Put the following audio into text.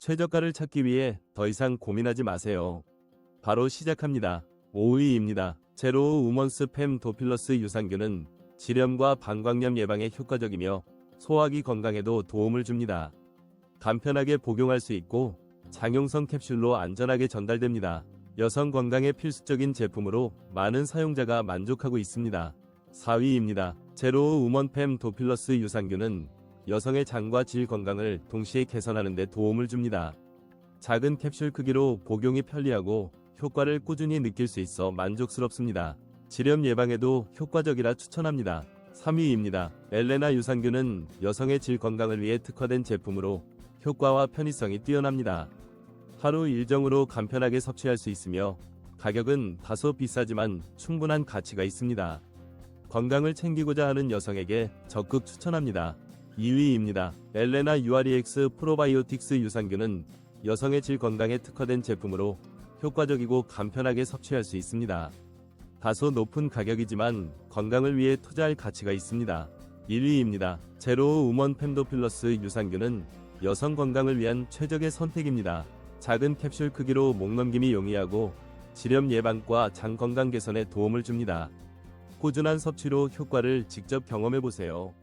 최저가를 찾기 위해 더 이상 고민하지 마세요. 바로 시작합니다. 5위입니다. 제로 우먼스 팸 도필러스 유산균은 질염과 방광염 예방에 효과적이며 소화기 건강에도 도움을 줍니다. 간편하게 복용할 수 있고 장용성 캡슐로 안전하게 전달됩니다. 여성 건강에 필수적인 제품으로 많은 사용자가 만족하고 있습니다. 4위입니다. 제로 우먼팸 도필러스 유산균은 여성의 장과 질 건강을 동시에 개선하는 데 도움을 줍니다. 작은 캡슐 크기로 복용이 편리하고 효과를 꾸준히 느낄 수 있어 만족스럽습니다. 질염 예방에도 효과적이라 추천합니다. 3위입니다. 엘레나 유산균은 여성의 질 건강을 위해 특화된 제품으로 효과와 편의성이 뛰어납니다. 하루 일정으로 간편하게 섭취할 수 있으며 가격은 다소 비싸지만 충분한 가치가 있습니다. 건강을 챙기고자 하는 여성에게 적극 추천합니다. 2위입니다. 엘레나 UREX 프로바이오틱스 유산균은 여성의 질 건강에 특화된 제품으로 효과적이고 간편하게 섭취할 수 있습니다. 다소 높은 가격이지만 건강을 위해 투자할 가치가 있습니다. 1위입니다. 제로 우먼 펜도필러스 유산균은 여성 건강을 위한 최적의 선택입니다. 작은 캡슐 크기로 목 넘김이 용이하고 질염 예방과 장 건강 개선에 도움을 줍니다. 꾸준한 섭취로 효과를 직접 경험해 보세요.